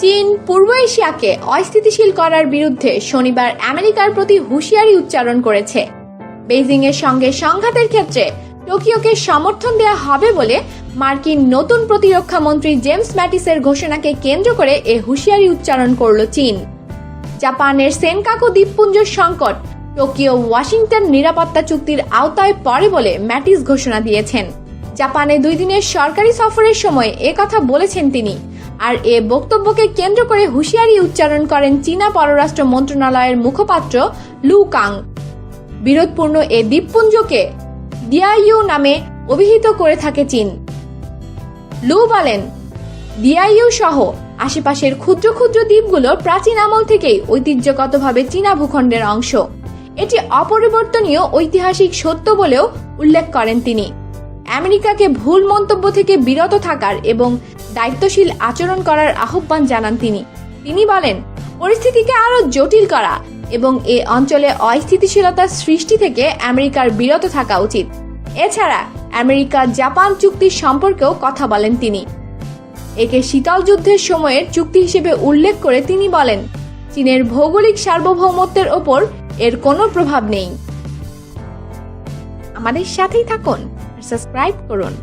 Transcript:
চীন পূর্ব এশিয়াকে অস্থিতিশীল করার বিরুদ্ধে শনিবার আমেরিকার প্রতি হুঁশিয়ারি উচ্চারণ করেছে। বেইজিং এর সঙ্গে সংঘাতের ক্ষেত্রে টোকিওকে সমর্থন দেওয়া হবে বলে মার্কিন নতুন প্রতিরক্ষা মন্ত্রী জেমস ম্যাটিসের ঘোষণাকে কেন্দ্র করে এ হুঁশিয়ারি উচ্চারণ করল চীন। জাপানের সেনকাকু দ্বীপপুঞ্জের সংকট টোকিও ওয়াশিংটন নিরাপত্তা চুক্তির আওতায় পড়ে বলে ম্যাটিস ঘোষণা দিয়েছেন। জাপানে দুই দিনের সরকারি সফরের সময় এ কথা বলেছেন তিনি। আর এ বক্তব্যকে কেন্দ্র করে হুঁশিয়ারি উচ্চারণ করেন চীনা পররাষ্ট্র মন্ত্রণালয়ের মুখপাত্র লু কাং। বিরোধপূর্ণ এ দ্বীপপুঞ্জকে ডিআইইউ নামে অভিহিত করে থাকে চীন। লু বলেন ডিআইইউ সহ আশেপাশের ক্ষুদ্র ক্ষুদ্র দ্বীপগুলো প্রাচীন আমল থেকেই ঐতিহ্যগতভাবে চীনা ভূখণ্ডের অংশ। এটি অপরিবর্তনীয় ঐতিহাসিক সত্য বলেও উল্লেখ করেন তিনি। আমেরিকাকে ভুল মন্তব্য থেকে বিরত থাকার এবং দায়িত্বশীল আচরণ করার আহ্বান জানান তিনি। তিনি বলেন, পরিস্থিতিকে আরও জটিল করা এবং এ অঞ্চলে অস্থিতিশীলতা সৃষ্টি থেকে আমেরিকার বিরত থাকা উচিত। এছাড়া আমেরিকা জাপান চুক্তি সম্পর্কেও কথা বলেন তিনি। একে শীতল যুদ্ধের সময়ের চুক্তি হিসেবে উল্লেখ করে তিনি বলেন, চীনের ভৌগোলিক সার্বভৌমত্বের ওপর এর কোনো প্রভাব নেই। আমাদের সাথেই থাকুন। সাবস্ক্রাইব করুন।